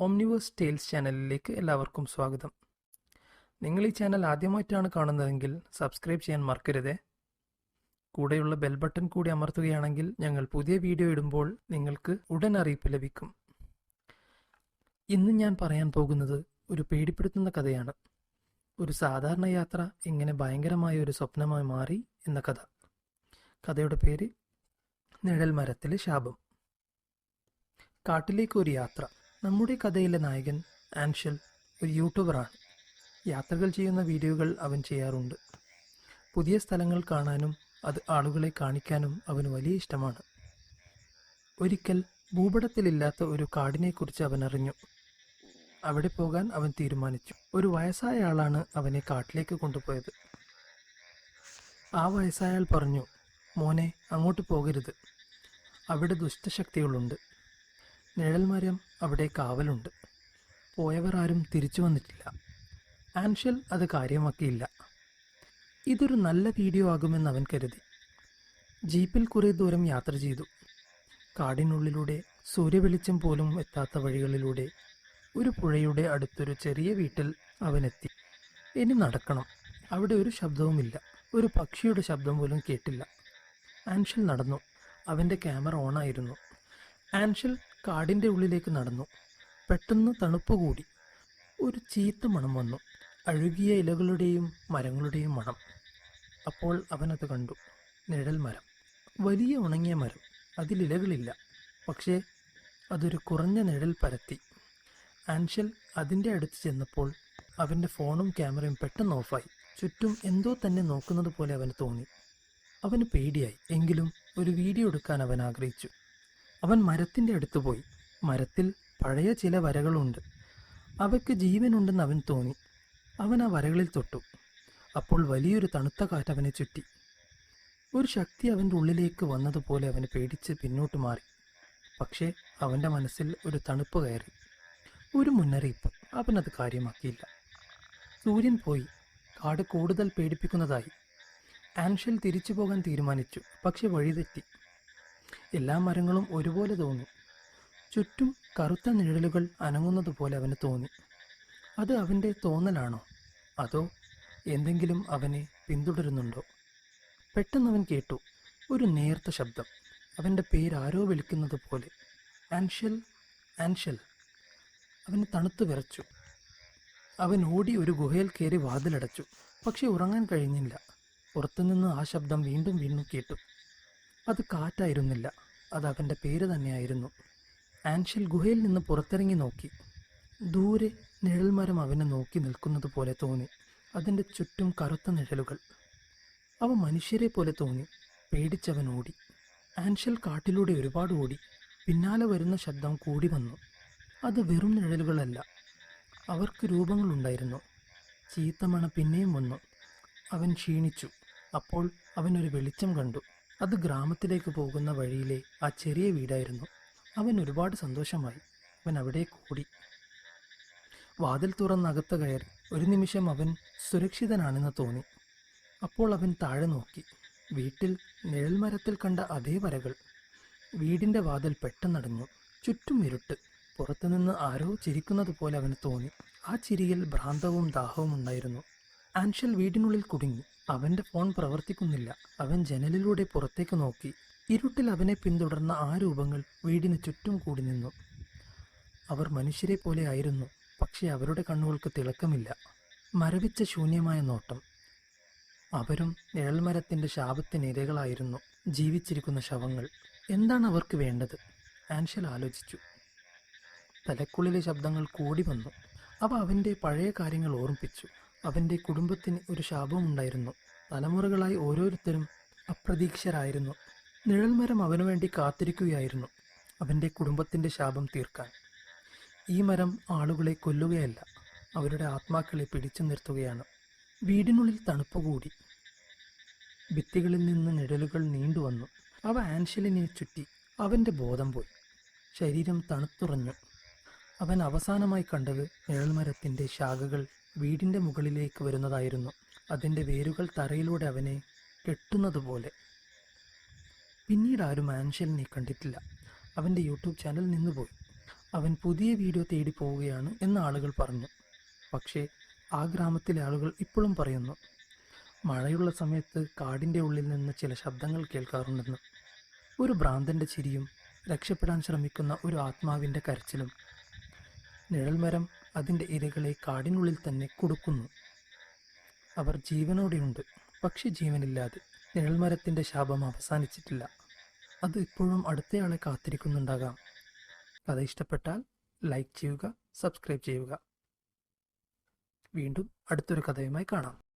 ഓംനിവേഴ്സ് tales ചാനലിലേക്ക് എല്ലാവർക്കും സ്വാഗതം. നിങ്ങൾ ഈ ചാനൽ ആദ്യമായിട്ടാണ് കാണുന്നതെങ്കിൽ സബ്സ്ക്രൈബ് ചെയ്യാൻ മറക്കരുതേ. കൂടെയുള്ള ബെൽ ബട്ടൺ കൂടി അമർത്തുകയാണെങ്കിൽ ഞങ്ങൾ പുതിയ വീഡിയോ ഇടുമ്പോൾ നിങ്ങൾക്ക് ഉടൻ അറിയിപ്പ് ലഭിക്കും. ഇന്ന് ഞാൻ പറയാൻ പോകുന്നത് ഒരു പേടിപ്പെടുത്തുന്ന കഥയാണ്. ഒരു സാധാരണ യാത്ര എങ്ങനെ ഭയങ്കരമായ ഒരു സ്വപ്നമായി മാറി എന്ന കഥ. കഥയുടെ പേര് നിഴൽ മരത്തിലെ ശാപം. കാട്ടിലേക്ക് ഒരു യാത്ര. നമ്മുടെ കഥയിലെ നായകൻ ആൻഷൽ ഒരു യൂട്യൂബറാണ്. യാത്രകൾ ചെയ്യുന്ന വീഡിയോകൾ അവൻ ചെയ്യാറുണ്ട്. പുതിയ സ്ഥലങ്ങൾ കാണാനും അത് ആളുകളെ കാണിക്കാനും അവന് വലിയ ഇഷ്ടമാണ്. ഒരിക്കൽ ഭൂപടത്തിലില്ലാത്ത ഒരു കാടിനെക്കുറിച്ച് അവൻ അറിഞ്ഞു. അവിടെ പോകാൻ അവൻ തീരുമാനിച്ചു. ഒരു വയസ്സായ ആളാണ് അവനെ കാട്ടിലേക്ക് കൊണ്ടുപോയത്. ആ വയസ്സായാൾ പറഞ്ഞു മോനെ അങ്ങോട്ട് പോകരുത്. അവിടെ ദുഷ്ടശക്തികളുണ്ട്. നിഴൽമരം അവിടെ കാവലുണ്ട്. പോയവർ ആരും തിരിച്ചു വന്നിട്ടില്ല. ആൻഷൽ അത് കാര്യമാക്കിയില്ല. ഇതൊരു നല്ല വീഡിയോ ആകുമെന്ന് അവൻ കരുതി. ജീപ്പിൽ കുറേ ദൂരം യാത്ര ചെയ്തു. കാടിനുള്ളിലൂടെ സൂര്യവെളിച്ചം പോലും എത്താത്ത വഴികളിലൂടെ ഒരു പുഴയുടെ അടുത്തൊരു ചെറിയ വീട്ടിൽ അവനെത്തി ഇനി നടക്കണം. അവിടെ ഒരു ശബ്ദവുമില്ല. ഒരു പക്ഷിയുടെ ശബ്ദം പോലും കേട്ടില്ല. ആൻഷൽ നടന്നു. അവന്റെ ക്യാമറ ഓണായിരുന്നു ആൻഷൽ കാടിന്റെ ഉള്ളിലേക്ക് നടന്നു. പെട്ടെന്ന് തണുപ്പ് കൂടി. ഒരു ചീത്ത മണം വന്നു. അഴുകിയ ഇലകളുടെയും മരങ്ങളുടെയും മണം. അപ്പോൾ അവനത് കണ്ടു. നിഴൽ മരം. വലിയ ഉണങ്ങിയ മരം. അതിലിലകളില്ല പക്ഷേ അതൊരു കുറഞ്ഞ നിഴൽ പരത്തി. ആൻഷൽ അതിന്റെ അടുത്ത് ചെന്നപ്പോൾ അവന്റെ ഫോണും ക്യാമറയും പെട്ടെന്ന് ഓഫായി. ചുറ്റും എന്തോ തന്നെ നോക്കുന്നത് പോലെ അവന് തോന്നി. അവന് പേടിയായി. എങ്കിലും ഒരു വീഡിയോ എടുക്കാൻ അവൻ ആഗ്രഹിച്ചു. അവൻ മരത്തിന്റെ അടുത്ത് പോയി. മരത്തിൽ പഴയ ചില വരകളുണ്ട്. അവയ്ക്ക് ജീവനുണ്ടെന്ന് അവൻ തോന്നി. അവൻ ആ വരകളിൽ തൊട്ടു. അപ്പോൾ വലിയൊരു തണുത്ത കാറ്റ് അവനെ ചുറ്റി. ഒരു ശക്തി അവന്റെ ഉള്ളിലേക്ക് വന്നതുപോലെ അവന് പേടിച്ച് പിന്നോട്ട് മാറി. പക്ഷേ അവന്റെ മനസ്സിൽ ഒരു തണുപ്പ് കയറി. ഒരു മുന്നറിയിപ്പ്. അവനത് കാര്യമാക്കിയില്ല. സൂര്യൻ പോയി. കാട് കൂടുതൽ പേടിപ്പിക്കുന്നതായി. ആൻഷൽ തിരിച്ചു പോകാൻ തീരുമാനിച്ചു. പക്ഷെ വഴിതെറ്റി. എല്ലാ മരങ്ങളും ഒരുപോലെ തോന്നി. ചുറ്റും കറുത്ത നിഴലുകൾ അനങ്ങുന്നത് പോലെ അവന് തോന്നി. അത് അവന്റെ തോന്നലാണോ? അതോ എന്തെങ്കിലും അവനെ പിന്തുടരുന്നുണ്ടോ? പെട്ടെന്ന് അവൻ കേട്ടു ഒരു നേർത്ത ശബ്ദം. അവന്റെ പേരാരോ വിളിക്കുന്നത് പോലെ. ആൻഷൽ ആൻഷൽ അവന് തണുത്തു വിറച്ചു. അവൻ ഓടി ഒരു ഗുഹയിൽ കയറി വാതിലടച്ചു. പക്ഷെ ഉറങ്ങാൻ കഴിഞ്ഞില്ല. പുറത്തുനിന്ന് ആ ശബ്ദം വീണ്ടും വീണ്ടും കേട്ടു. അത് കാറ്റായിരുന്നില്ല. അത് അവന്റെ പേര് തന്നെയായിരുന്നു. ആൻഷൽ ഗുഹയിൽ നിന്ന് പുറത്തിറങ്ങി നോക്കി. ദൂരെ നിഴൽമരം അവനെ നോക്കി നിൽക്കുന്നത് പോലെ തോന്നി. അതിന്റെ ചുറ്റും കറുത്ത നിഴലുകൾ. അവ മനുഷ്യരെ പോലെ തോന്നി. പേടിച്ചവൻ ഓടി. ആൻഷൽ കാട്ടിലൂടെ ഒരുപാട് ഓടി. പിന്നാലെ വരുന്ന ശബ്ദം കൂടി വന്നു. അത് വെറും നിഴലുകളല്ല. അവർക്ക് രൂപങ്ങളുണ്ടായിരുന്നു ചീത്തമണ പിന്നെയും വന്നു. അവൻ ക്ഷീണിച്ചു. അപ്പോൾ അവനൊരു വെളിച്ചം കണ്ടു. അത് ഗ്രാമത്തിലേക്ക് പോകുന്ന വഴിയിലെ ആ ചെറിയ വീടായിരുന്നു. അവൻ ഒരുപാട് സന്തോഷമായി. അവൻ അവിടെ കൂടി. വാതിൽ തുറന്നകത്ത് കയറി ഒരു നിമിഷം അവൻ സുരക്ഷിതനാണെന്ന് തോന്നി. അപ്പോൾ അവൻ താഴെ നോക്കി. വീട്ടിൽ നിഴൽമരത്തിൽ കണ്ട അതേ വരകൾ. വീടിന്റെ വാതിൽ പെട്ടെന്നടഞ്ഞു. ചുറ്റും ഇരുട്ട്. പുറത്തുനിന്ന് ആരോ ചിരിക്കുന്നത് പോലെ അവന് തോന്നി. ആ ചിരിയിൽ ഭ്രാന്തവും ദാഹവും ഉണ്ടായിരുന്നു. ആൻഷൽ വീടിനുള്ളിൽ കുടുങ്ങി. അവന്റെ ഫോൺ പ്രവർത്തിക്കുന്നില്ല. അവൻ ജനലിലൂടെ പുറത്തേക്ക് നോക്കി. ഇരുട്ടിൽ അവനെ പിന്തുടർന്ന ആ രൂപങ്ങൾ വീടിന് ചുറ്റും കൂടി നിന്നു. അവർ മനുഷ്യരെ പോലെ ആയിരുന്നു പക്ഷേ അവരുടെ കണ്ണുകൾക്ക് തിളക്കമില്ല. മരവിച്ച ശൂന്യമായ നോട്ടം. അവരും നിഴൽമരത്തിന്റെ ശാപത്തിന് ഇരകളായിരുന്നു ജീവിച്ചിരിക്കുന്ന ശവങ്ങൾ. എന്താണ് അവർക്ക് വേണ്ടത്? ആൻഷൽ ആലോചിച്ചു. തലക്കുള്ളിലെ ശബ്ദങ്ങൾ കൂടി വന്നു. അവ അവന്റെ പഴയ കാര്യങ്ങൾ ഓർമ്മിപ്പിച്ചു. അവന്റെ കുടുംബത്തിന് ഒരു ശാപമുണ്ടായിരുന്നു തലമുറകളായി ഓരോരുത്തരും അപ്രതീക്ഷരായിരുന്നു നിഴൽമരം അവനു വേണ്ടി കാത്തിരിക്കുകയായിരുന്നു. അവന്റെ കുടുംബത്തിന്റെ ശാപം തീർക്കാൻ. ഈ മരം ആളുകളെ കൊല്ലുകയല്ല അവരുടെ ആത്മാക്കളെ പിടിച്ചു നിർത്തുകയാണ്. വീടിനുള്ളിൽ തണുപ്പ് കൂടി. ഭിത്തികളിൽ നിന്ന് നിഴലുകൾ നീണ്ടുവന്നു അവ ആൻഷലിനെ ചുറ്റി. അവന്റെ ബോധം പോയി. ശരീരം തണുത്തുറഞ്ഞു. അവൻ അവസാനമായി കണ്ടത് നിഴൽമരത്തിന്റെ ശാഖകൾ വീടിന്റെ മുകളിലേക്ക് വരുന്നതായിരുന്നു. അതിന്റെ വേരുകൾ തറയിലൂടെ അവനെ കെട്ടുന്നതുപോലെ. പിന്നീട് ആരും ആൻഷലിനെ കണ്ടിട്ടില്ല. അവന്റെ യൂട്യൂബ് ചാനൽ നിന്നുപോയി. അവൻ പുതിയ വീഡിയോ തേടി പോവുകയാണ് എന്ന് ആളുകൾ പറഞ്ഞു. പക്ഷേ ആ ഗ്രാമത്തിലെ ആളുകൾ ഇപ്പോഴും പറയുന്നു മഴയുള്ള സമയത്ത് കാടിന്റെ ഉള്ളിൽ നിന്ന് ചില ശബ്ദങ്ങൾ കേൾക്കാറുണ്ടെന്ന്. ഒരു ഭ്രാന്തന്റെ ചിരിയും രക്ഷപ്പെടാൻ ശ്രമിക്കുന്ന ഒരു ആത്മാവിന്റെ കരച്ചിലും നിഴൽമരം അതിന്റെ ഇരകളെ കാടിനുള്ളിൽ തന്നെ കുടുക്കുന്നു. അവർ ജീവനോടെയുണ്ട്. പക്ഷെ ജീവനില്ലാതെ നിഴൽമരത്തിന്റെ ശാപം അവസാനിച്ചിട്ടില്ല. അത് ഇപ്പോഴും അടുത്തയാളെ കാത്തിരിക്കുന്നുണ്ടാകാം. കഥ ഇഷ്ടപ്പെട്ടാൽ ലൈക്ക് ചെയ്യുക സബ്സ്ക്രൈബ് ചെയ്യുക. വീണ്ടും അടുത്തൊരു കഥയുമായി കാണാം.